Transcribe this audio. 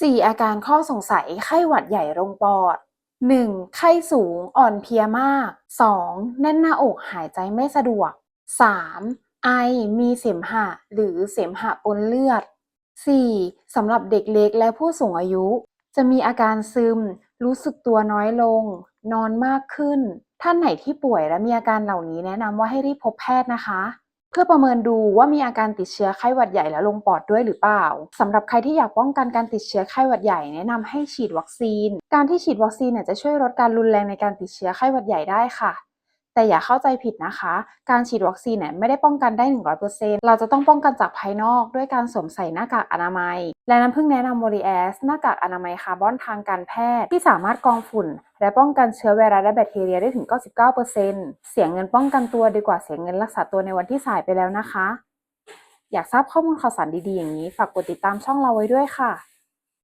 4 อาการข้อสงสัยไข้หวัดใหญ่ลงปอด 1. ไข้สูงอ่อนเพลียมาก 2. แน่นหน้าอกหายใจไม่สะดวก 3. ไอมีเสมหะ หรือเสมหะปนเลือด 4. สำหรับเด็กเล็กและผู้สูงอายุ จะมีอาการซึม รู้สึกตัวน้อยลง นอนมากขึ้น ท่านไหนที่ป่วยและมีอาการเหล่านี้แนะนำว่าให้รีบพบแพทย์นะคะ พื่อประเมินดูว่ามีอาการติดเชื้อไข้หวัดใหญ่และลงปอดด้วยหรือเปล่าสำหรับใครที่อยากป้องกันการติดเชื้อไข้หวัดใหญ่แนะนำให้ฉีดวัคซีน การที่ฉีดวัคซีนเนี่ยจะช่วยลดการรุนแรงในการติดเชื้อไข้หวัดใหญ่ได้ค่ะ แต่อย่าเข้าใจผิดนะคะ การฉีดวัคซีนเนี่ยไม่ได้ป้องกันได้ 100%เราจะต้องป้องกันจากภายนอกด้วยการสวมใส่หน้ากากอนามัย และน้ำพึ่งแนะนำโมริแอสหน้ากากอนามัยคาร์บอนทางการแพทย์ ที่สามารถกรองฝุ่น และป้องกันเชื้อไวรัสและแบคทีเรียได้ถึง 99%เสียเงินป้องกันตัวดีกว่าเสียเงินรักษาตัวในวันที่สายไปแล้วนะคะ อยากทราบข้อมูลข่าวสารดีๆอย่างนี้ ฝากกดติดตามช่องเราไว้ด้วยค่ะ